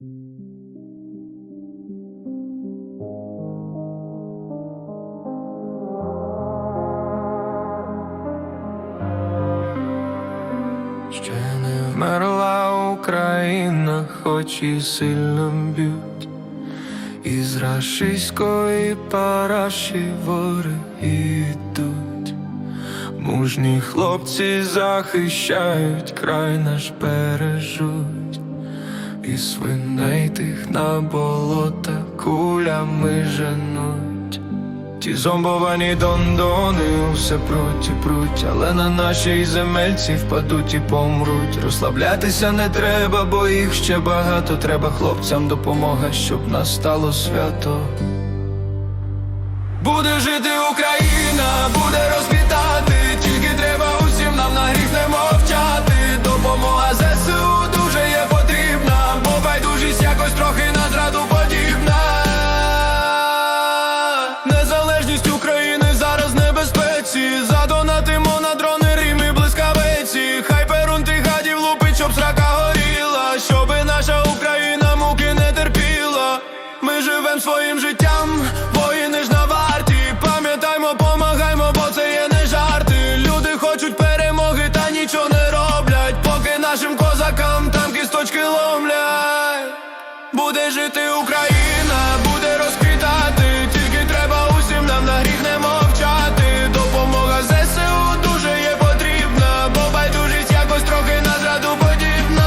Ще не вмерла Україна, хоч і сильно б'ють. Із рашистської параші вори йдуть. Мужні хлопці захищають, край наш бережуть. І свиней тих на болота кулями женуть. Ті зомбовані дондони усе пруть і пруть, але на нашій земельці впадуть і помруть. Розслаблятися не треба, бо їх ще багато. Треба хлопцям допомога, щоб настало свято. Буде жити Україна, буде розквітати, Жити Україна, буде розквітати. Тільки треба усім нам на гріх не мовчати. Допомога ЗСУ дуже є потрібна, бо байдужість якось трохи на зраду подібна.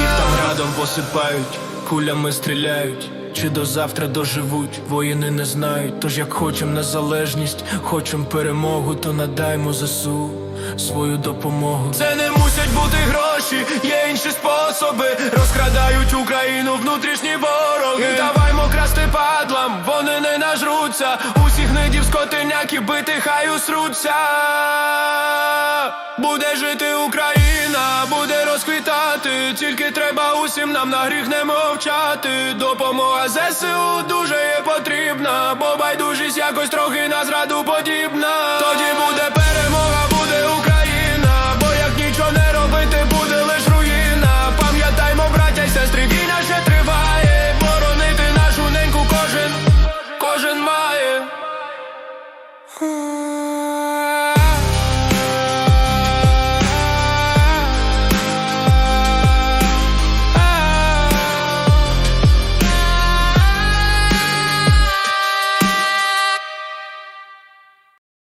Їх там радом посипають, кулями стріляють. Чи до завтра доживуть, воїни не знають. Тож як хочем незалежність, хочем перемогу, то надаймо ЗСУ свою допомогу. Це не мусять бути гроші, є інші способи. Розкрадають Україну внутрішні вороги. Даваймо красти падлам, вони не нажруться. Усіх нидів скотиняки бити, хай усруться. Буде жити Україна, буде розквітати. Тільки треба усім нам на гріх не мовчати. Допомога ЗСУ дуже є потрібна, бо байдужість якось трохи на зраду подібна. 嗯。